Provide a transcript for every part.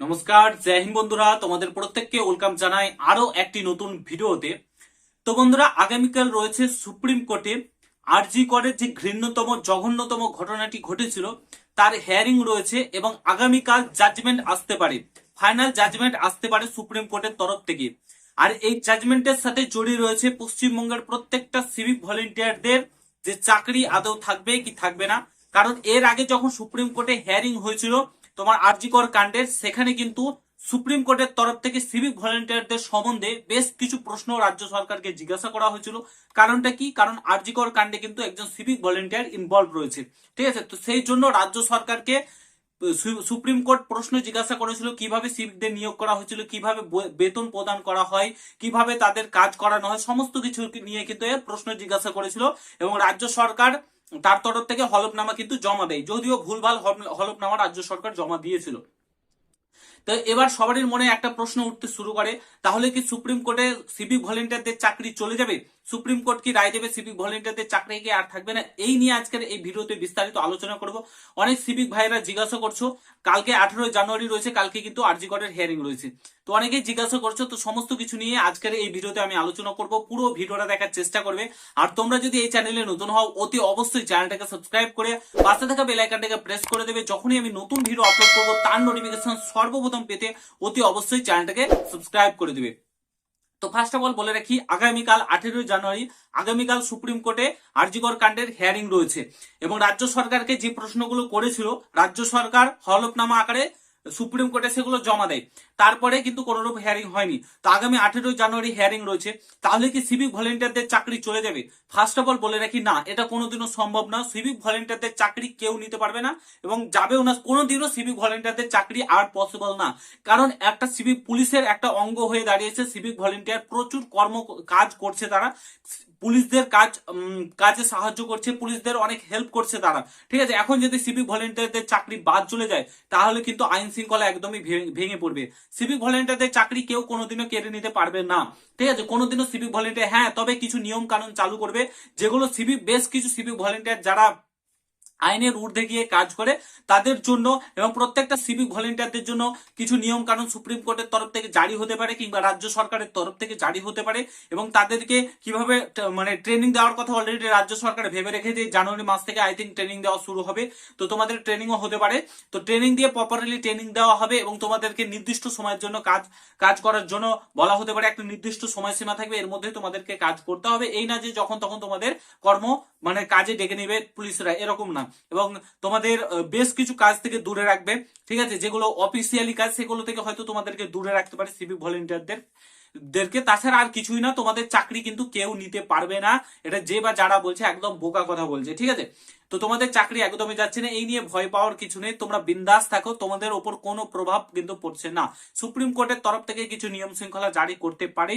নমস্কার, জয় হিন্দ বন্ধুরা। তোমাদের প্রত্যেককে ওয়েলকাম জানাই আরও একটি নতুন ভিডিওতে। তো বন্ধুরা, আগামীকাল রয়েছে সুপ্রিম কোর্টে আরজি করের যে ঘৃণ্যতম, জঘন্যতম ঘটনাটি ঘটেছিল, তার হেয়ারিং রয়েছে এবং আগামীকাল জাজমেন্ট আসতে পারে। ফাইনাল জাজমেন্ট আসতে পারে সুপ্রিম কোর্টের তরফ থেকে। আর এই জাজমেন্টের সাথে জড়িয়ে রয়েছে পশ্চিমবঙ্গের প্রত্যেকটা সিভিক ভলেন্টিয়ারদের যে চাকরি আদৌ থাকবে কি থাকবে না। কারণ এর আগে যখন সুপ্রিম কোর্টে হেয়ারিং হয়েছিল তোমার আরজিকর কাণ্ডের সেখানে কিন্তু সুপ্রিম কোর্টের তরফ থেকে সিভিক ভলেন্টিয়ারদের সম্বন্ধে বেশ কিছু প্রশ্ন রাজ্য সরকারকে জিজ্ঞাসা করা হয়েছিল। কারণটা কি? কারণ আরজিকর কাণ্ডে কিন্তু একজন সিভিক ভলেন্টিয়ার ইনভলভ রয়েছে। ঠিক আছে? তো সেই জন্য রাজ্য সরকারকে সুপ্রিম কোর্ট প্রশ্ন জিজ্ঞাসা করেছিল, কীভাবে সিভিকদের নিয়োগ করা হয়েছিল, কীভাবে বেতন প্রদান করা হয়, কীভাবে তাদের কাজ করানো হয়, সমস্ত কিছু নিয়ে কিন্তু প্রশ্ন জিজ্ঞাসা করেছিল এবং রাজ্য সরকার তার তরফ থেকে হলফনামা কিন্তু জমা দেয়। যদিও ভুলভাল হল- হলফনামা রাজ্য সরকার জমা দিয়েছিল। তো এবার সবারই মনে একটা প্রশ্ন উঠতে শুরু করে, তাহলে কি সুপ্রিম কোর্টে সিভিক ভলেন্টিয়ারদের চাকরি চলে যাবে? সুপ্রিম কোর্ট কি রায় দেবে? সিভিক ভলেন্টিয়ারদের চাকরি কি আর থাকবে না? এই নিয়ে আজকের এই ভিডিওতে বিস্তারিত আলোচনা করব। অনেক সিভিক ভাইরা জিজ্ঞাসা করছ, কালকে আঠেরোই জানুয়ারি রয়েছে, কালকে কিন্তু আরজি কোর্টের হিয়ারিং রয়েছে। তো অনেকেই জিজ্ঞাসা করছ, তো সমস্ত কিছু নিয়ে আজকের এই ভিডিওতে আমি আলোচনা করব। পুরো ভিডিওটা দেখার চেষ্টা করবে। আর তোমরা যদি এই চ্যানেলে নতুন হও, অতি অবশ্যই চ্যানেলটাকে সাবস্ক্রাইব করে পাশে থাকা বেল আইকনটাকে প্রেস করে দেবে। যখনই আমি নতুন ভিডিও আপলোড করব, তার নোটিফিকেশন সর্বপ্রথম পেতে অতি অবশ্যই চ্যানেলটাকে সাবস্ক্রাইব করে দেবে। তো ফার্স্ট অফ অল বলে রাখি, আগামীকাল আঠেরোই জানুয়ারি, আগামীকাল সুপ্রিম কোর্টে আরজিকর কাণ্ডের হিয়ারিং রয়েছে। এবং রাজ্য সরকারকে যে প্রশ্নগুলো করেছিল, রাজ্য সরকার হলফনামা আকারে সুপ্রিম কোর্টে সেগুলো জমা দেয়। তারপরে কিন্তু কোনোরূপ হিয়ারিং হয়নি। তো আগামী আঠেরোই জানুয়ারি হিয়ারিং রয়েছে। তাহলে কি সিভিক ভলেন্টিয়ারদের চাকরি চলে যাবে? ফার্স্ট অফ অল বলে রাখি, না, এটা কোনোদিনও সম্ভব না। সিভিক ভলেন্টিয়ারদের চাকরি কেউ নিতে পারবে না এবং যাবেও না। কোনোদিনও সিভিক ভলেন্টিয়ারদের চাকরি আর পসিবল না। কারণ একটা সিভিক পুলিশের একটা অঙ্গ হয়ে দাঁড়িয়েছে। সিভিক ভলেন্টিয়ার প্রচুর কর্ম কাজ করছে তারা। পুলিশদের কাজ কাজে সাহায্য করছে, পুলিশদের অনেক হেল্প করছে তারা। ঠিক আছে, এখন যদি সিভিক ভলেন্টিয়ারদের চাকরি বাদ চলে যায়, তাহলে কিন্তু আইন শৃঙ্খলা একদমই ভেঙে পড়বে। সিভিক ভলেন্টিয়ারদের চাকরি কেউ কোনোদিনও কেড়ে নিতে পারবে না। ঠিক আছে, কোনোদিনও সিভিক ভলেন্টিয়ার হ্যাঁ তবে কিছু নিয়ম কানুন চালু করবে, যেগুলো সিভিক বেশ কিছু সিভিক ভলেন্টিয়ার যারা আইনের ঊর্ধ্বে গিয়ে কাজ করে তাদের জন্য এবং প্রত্যেকটা সিভিক ভলেন্টিয়ারদের জন্য কিছু নিয়ম কানুন সুপ্রিম কোর্টের তরফ থেকে জারি হতে পারে কিংবা রাজ্য সরকারের তরফ থেকে জারি হতে পারে এবং তাদেরকে কীভাবে মানে ট্রেনিং দেওয়ার কথা অলরেডি রাজ্য সরকার ভেবে রেখেছে জানুয়ারি মাস থেকে আই থিঙ্ক ট্রেনিং দেওয়া শুরু হবে। তো তোমাদের ট্রেনিংও হতে পারে। তো ট্রেনিং দিয়ে প্রপারলি ট্রেনিং দেওয়া হবে এবং তোমাদেরকে নির্দিষ্ট সময়ের জন্য কাজ কাজ করার জন্য বলা হতে পারে একটা নির্দিষ্ট সময়সীমা থাকবে। এর মধ্যে তোমাদেরকে কাজ করতে হবে। এই না যে যখন তখন তোমাদের কর্ম মানে কাজে ডেকে নেবে পুলিশরা। এরকম না। এবং তোমাদের বেশ কিছু কাজ থেকে দূরে রাখবে। ঠিক আছে? যেগুলো অফিসিয়ালি কাজ, সেগুলো থেকে হয়তো তোমাদেরকে দূরে রাখতে পারে সিভিক ভলেন্টিয়ারদের দেরকে তাছাড়া আর কিছুই না, তোমাদের চাকরি কিন্তু কেউ নিতে পারবে না। এটা যে বা যারা বলছে, একদম বোকা কথা বলছে। ঠিক আছে? তো তোমাদের চাকরি একদমই যাচ্ছে না, এই নিয়ে ভয় পাওয়ার কিছু নেই। তোমরা বিন্দাস থাকো, তোমাদের ওপর কোনো প্রভাব কিন্তু পড়ছে না। সুপ্রিম কোর্টের তরফ থেকে কিছু নিয়ম শৃঙ্খলা জারি করতে পারে।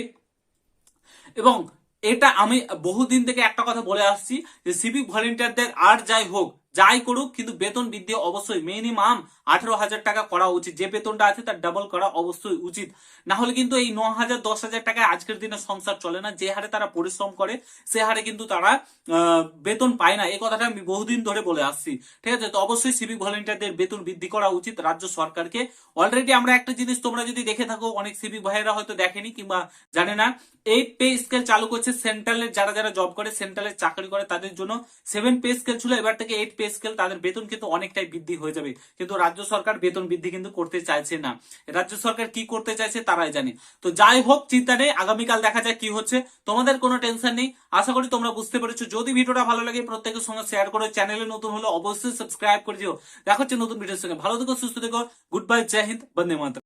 এবং এটা আমি বহুদিন থেকে একটা কথা বলে আসছি যে সিভিক ভলেন্টিয়ারদের আর যাই হোক যাই করুক, কিন্তু বেতন বৃদ্ধি অবশ্যই মিনিমাম আঠারো হাজার টাকা করা উচিত। যে বেতনটা আছে তার ডাবল করা অবশ্যই উচিত। না হলে কিন্তু এই ন হাজার, দশ হাজার টাকায় আজকের দিনে সংসার চলে না। যে হারে তারা পরিশ্রম করে, সে হারে কিন্তু তারা বেতন পায় না। এই কথাটা আমি বহুদিন ধরে বলে আসছি। ঠিক আছে? তো অবশ্যই সিভিক ভলেন্টিয়ারদের বেতন বৃদ্ধি করা উচিত রাজ্য সরকারকে। অলরেডি আমরা একটা জিনিস তোমরা যদি দেখে থাকো, অনেক সিভিক ভাইয়েরা হয়তো দেখেনি কিংবা জানে না এই পে স্কেল চালু করছে সেন্ট্রালের যারা যারা জব করে সেন্ট্রালের চাকরি করে, তাদের জন্য সেভেন পে স্কেল ছিল। এবার থেকে এইট পে স্কেল তাদের বেতন কিন্তু অনেকটাই বৃদ্ধি হয়ে যাবে। কিন্তু রাজ্য সরকার বেতন বৃদ্ধি কিন্তু করতে চাইছে না। রাজ্য সরকার কি করতে চাইছে তারাই জানে। তো যাই হোক, চিন্তা নেই, আগামীকাল দেখা যায় কি হচ্ছে। তোমাদের কোনো টেনশন নেই। আশা করি তোমরা বুঝতে পেরেছ। যদি ভিডিওটা ভালো লাগে, প্রত্যেকের সঙ্গে শেয়ার করো। চ্যানেলে নতুন হলে অবশ্যই সাবস্ক্রাইব করে দিও। দেখা নতুন ভিডিওর সঙ্গে। ভালো থেকো, সুস্থ থেকো। গুড বাই জয় হিন্দ বন্দে মাতরম